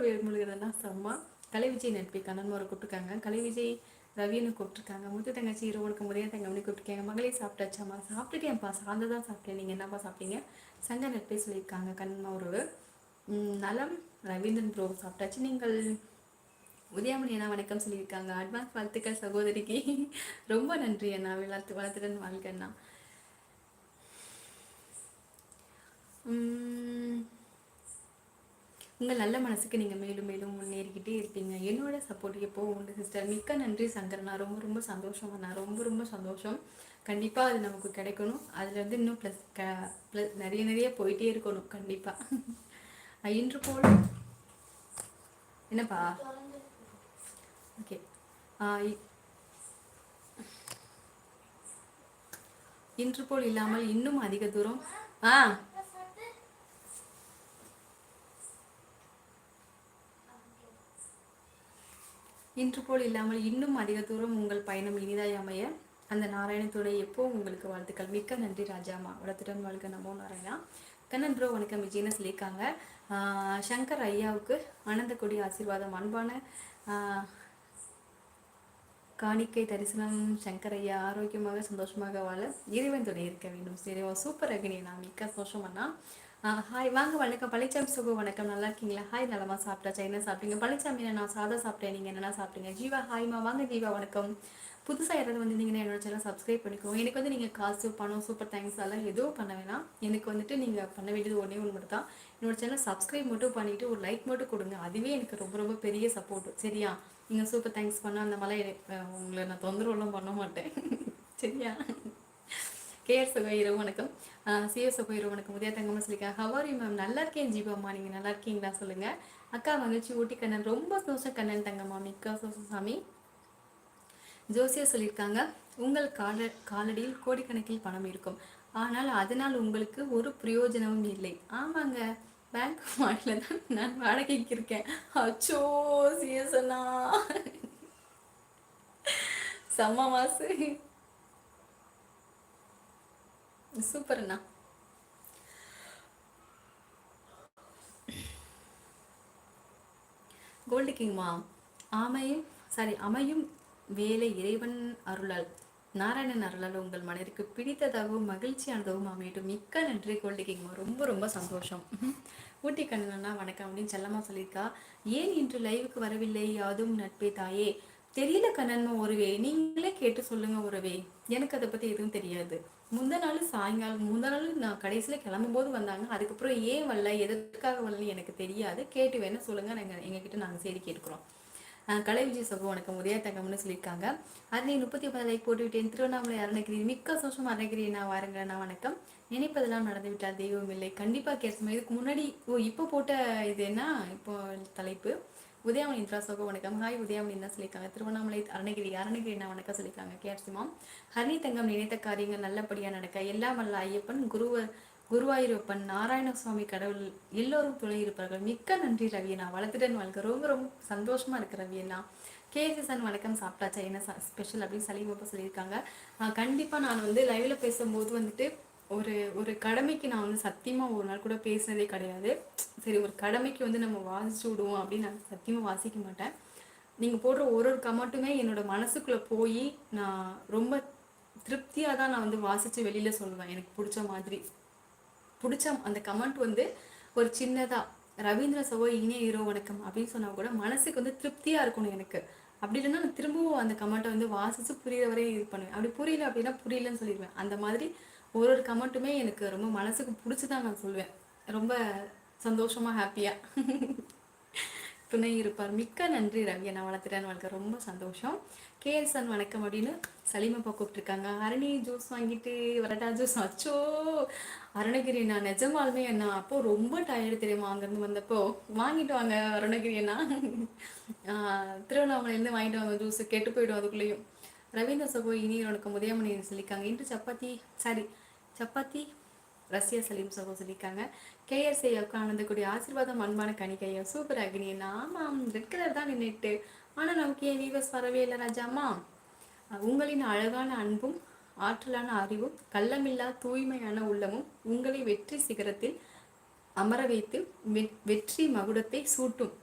Super வேல்முருகனா செம்ம. கலை விஜய் நட்பை கண்ணன் முறை கூப்பிட்டுருக்காங்க. கலை விஜய் ரவின்னு கூப்பிட்டுருக்காங்க. முத்து தங்கச்சி இருவனுக்கு முறையா தங்கம்னு கூப்பிட்டுருக்காங்க. மகளே சாப்பிட்டாச்சாம்மா? சாப்பிட்டுட்டேன்ப்பா. சார்ந்ததான் சாப்பிட்டேன். நீங்கள் என்னப்பா சாப்பிட்டீங்க? சங்க நட்பே சொல்லியிருக்காங்க கண்ணன் ஒரு நலம் ரவீந்திரன் ப்ரோ சாப்பிட்டாச்சு. நீங்கள் உதயமணி அண்ணா வணக்கம் சொல்லியிருக்காங்க. அட்வான்ஸ் வாழ்த்துக்கள் சகோதரிக்கு. ரொம்ப நன்றி அண்ணா. வளர்த்து வளர்த்துடன் வாழ்க்கை அண்ணா. உங்கள் நல்ல மனசுக்கு நீங்கள் மேலும் மேலும் முன்னேறிக்கிட்டே இருப்பீங்க. என்னோட சப்போர்ட் எப்போவும் உண்டு சிஸ்டர் மிக்க நன்றி சங்கரனா ரொம்ப ரொம்ப சந்தோஷம். நான் ரொம்ப ரொம்ப சந்தோஷம். கண்டிப்பாக அது நமக்கு கிடைக்கணும். அதில் வந்து இன்னும் ப்ளஸ் க ப்ளஸ் நிறைய நிறைய போயிட்டே இருக்கணும். கண்டிப்பாக இன்று போல் என்னப்பா? ஓகே இன்று போல் இல்லாமல் இன்னும் அதிக தூரம் ஆ இன்று போல் இல்லாமல் இன்னும் அதிக தூரம் உங்கள் பயணம் இனிதாய் அமைய அந்த நாராயணத்துடைய எப்போ உங்களுக்கு வாழ்த்துக்கள். மிக்க நன்றி ராஜாமா. வளத்துடன் வாழ்க நமோ நாராயணா. கண்ணன் ப்ரோ வணக்கம். விஜயன்னு சொல்லியிருக்காங்க? சங்கர் ஐயாவுக்கு ஆனந்தக்குடி ஆசீர்வாதம். அன்பான காணிக்கை தரிசனம் சங்கர் ஐயா ஆரோக்கியமாக சந்தோஷமாக வாழ இறைவன் துணை இருக்க வேண்டும். சரி சூப்பர் அக்னி நான் மிக்க சந்தோஷம் அண்ணா. ஹாய் வாங்க வணக்கம். பழனிசாமி சுகு வணக்கம். நல்லா இருக்கீங்களா? ஹாய் நல்லமா சாப்பிட்டாச்சா? என்ன சாப்பிட்டீங்க? பழனிசாமி நான் சாதா சாப்பிட்டேன். நீங்கள் என்னென்ன சாப்பிட்டீங்க? ஜீவா ஹாய்மா வாங்க ஜீவா வணக்கம். புதுசாக யாராவது வந்திருந்தீங்கன்னா என்னோட சேனல் சப்ஸ்கிரைப் பண்ணிக்கோங்க. எனக்கு வந்து நீங்கள் காசு பணம் சூப்பர் தேங்க்ஸ் அதெல்லாம் எதுவும் பண்ண வேணாம். எனக்கு வந்துட்டு நீங்கள் பண்ண வேண்டியது ஒன்றே ஒன்று மட்டும் தான் என்னோட சேனல் சப்ஸ்கிரைப் மட்டும் பண்ணிவிட்டு ஒரு லைக் மட்டும் கொடுங்க. அதுவே எனக்கு ரொம்ப ரொம்ப பெரிய சப்போர்ட் சரியா? நீங்கள் சூப்பர் தேங்க்ஸ் பண்ணால் அந்த மாதிரிலாம் உங்களை நான் தொந்தரவுலாம் பண்ண மாட்டேன். சரியா? கேஆர் சுகை வணக்கம். சிஎஸ் சுகை வணக்கம். உதய தங்கம்னு சொல்லியிருக்கேன் ஹவாரி மேம் நல்லா இருக்கேன் ஜீவாம்மா நீங்கள் நல்லா இருக்கீங்களா? சொல்லுங்கள் அக்கா வந்துச்சு ஊட்டி கண்ணன். ரொம்ப சந்தோஷம் கண்ணன் தங்கம்மா. மிக்கா சாமி. ஜோசியர் சொல்லியிருக்காங்க உங்கள் கால காலடியில் கோடிக்கணக்கில் பணம் இருக்கும். ஆனால் அதனால் உங்களுக்கு ஒரு பிரயோஜனமும் இல்லை. ஆமாங்க. பேங்க் மாடல தான் நான் வாடகைக்கு இருக்கேன். அச்சோ சிஎஸ்னா செம்ம மாசு. சூப்பர்ண்ணா. கோல்டு கிங்மா ஆமையும் சாரி அமையும் வேலை இறைவன் அருளால் நாராயணன் அருளால் உங்கள் மனதிற்கு பிடித்ததாகவும் மகிழ்ச்சியானதாகவும் அமையட்டும். மிக்க நன்றி கோல்டு கிங்மா ரொம்ப ரொம்ப சந்தோஷம். ஊட்டி கண்ணனா வணக்கம் அப்படின்னு செல்லமா சொல்லியிருக்கா. ஏன் இன்று லைவுக்கு வரவில்லை? யாதும் நட்பே தாயே. தெரியல கண்ணன்மா ஒருவே நீங்களே கேட்டு சொல்லுங்க ஒருவே எனக்கு அதை பத்தி எதுவும் தெரியாது. முந்த நாள் சாயங்காலம் முந்த நாள் நான் கடைசியில் கிளம்பும் போது வந்தாங்க அதுக்கப்புறம் ஏன் வரல எதற்காக வரல எனக்கு தெரியாது. கேட்டு வேணா சொல்லுங்க. நாங்கள் எங்ககிட்ட நாங்கள் சரி கேட்கிறோம் கலை விஜய் சகோ வணக்கம். உதயா தங்கம்னு சொல்லியிருக்காங்க. அதனை முப்பத்தி ஒன்பது லைக் போட்டுவிட்டேன். திருவண்ணாமலை அருணகிரி மிக்க சோஷம் அருணகிரி நான் வாருங்க நான் வணக்கம். நினைப்பதெல்லாம் நடந்து விட்டால் தெய்வம் இல்லை. கண்டிப்பாக கேட்கணும் இதுக்கு முன்னாடி ஓ இப்போ போட்ட இது என்ன? இப்போ தலைப்பு. உதயமணி இந்திரா வணக்கம். ஹாய் உதயமணி என்ன சொல்லியிருக்காங்க? திருவண்ணாமலை அருணகிரி அருணகிரி என்ன வணக்கம் சொல்லியிருக்காங்க? கேட்சிமாம் ஹரணி தங்கம் நினைத்த காரியங்கள் நல்லபடியாக நடக்க. எல்லாம் வல்ல ஐயப்பன் குருவ குருவாயூரப்பன் நாராயணசுவாமி கடவுள் எல்லோரும் துணை இருப்பார்கள் மிக்க நன்றி ரவியண்ணா வளர்த்துடன் வாழ்க்கை ரொம்ப ரொம்ப சந்தோஷமா இருக்கு ரவியண்ணா கேசிசன் வணக்கம். சாப்பிட்டாச்சா? என்ன ஸ்பெஷல் அப்படின்னு சலீமப்பா சொல்லியிருக்காங்க. கண்டிப்பாக நான் வந்து லைவ்ல பேசும்போது வந்துட்டு ஒரு ஒரு கடமைக்கு நான் வந்து சத்தியமாக ஒரு நாள் கூட பேசினதே கிடையாது. சரி ஒரு கடமைக்கு வந்து நம்ம வாசிச்சு விடுவோம் அப்படின்னு நான் சத்தியமாக வாசிக்க மாட்டேன். நீங்கள் போடுற ஒரு ஒரு கமெண்ட்டுமே என்னோட மனசுக்குள்ளே போய் நான் ரொம்ப திருப்தியாக தான் நான் வந்து வாசித்து வெளியில் சொல்லுவேன். எனக்கு பிடிச்ச மாதிரி. பிடிச்ச அந்த கமெண்ட் வந்து ஒரு சின்னதாக ரவீந்திர சவோ இனிய ஹீரோ வணக்கம் அப்படின்னு சொன்னால் கூட மனசுக்கு வந்து திருப்தியாக இருக்கணும் எனக்கு. அப்படி இல்லைன்னா நான் திரும்பவும் அந்த கமெண்ட்டை வந்து வாசித்து புரியிற வரையும் இது பண்ணுவேன். அப்படி புரியல அப்படின்னா புரியலன்னு சொல்லிடுவேன். அந்த மாதிரி ஒரு ஒரு கமெண்ட்டுமே எனக்கு ரொம்ப மனசுக்கு பிடிச்சி தான் நான் சொல்லுவேன் ரொம்ப சந்தோஷமாக ஹாப்பியாக துணை இருப்பார். மிக்க நன்றி ரவி. நான் வளர்த்துட்டேன் வாழ்க்கை ரொம்ப சந்தோஷம். கேஎஸ்என் வணக்கம் அப்படின்னு சலீமப்பா கூப்பிட்டுருக்காங்க. அரணி ஜூஸ் வாங்கிட்டு வரட்டா ஜூஸ் அச்சோ! அருணகிரி நான் நிஜமாலுமே என்ன அப்போ ரொம்ப டயர்டு தெரியுமா? அங்கேருந்து வந்தப்போ வாங்கிட்டு வாங்க அருணகிரி அண்ணா. திருவண்ணாமலையிலேருந்து வாங்கிட்டு வாங்க ஜூஸ் கெட்டு போயிடும் அதுக்குள்ளேயும். ரவீந்திர சகோ இனி உனக்கு உதயமணி சொல்லியிருக்காங்க. இன்று சப்பாத்தி சாரி சப்பாத்தி ரஷ்யா சலீம் சகோ சொல்லியிருக்காங்க. கேஎஸ்ஐ ஐயாவுக்கு ஆனந்தக்கூடிய ஆசீர்வாதம் அன்பான கணிக்கையா சூப்பர் அக்னி ஆமாம் ரெட் கலர் தான் நின்றுட்டு ஆனால் நமக்கு ஏன் வீவர்ஸ் வரவே இல்லை ராஜாமா உங்களின் அழகான அன்பும் ஆற்றலான அறிவும் கள்ளமில்லா தூய்மையான உள்ளமும் உங்களை வெற்றி சிகரத்தில் அமர வைத்து வெற்றி மகுடத்தை சூட்டும்.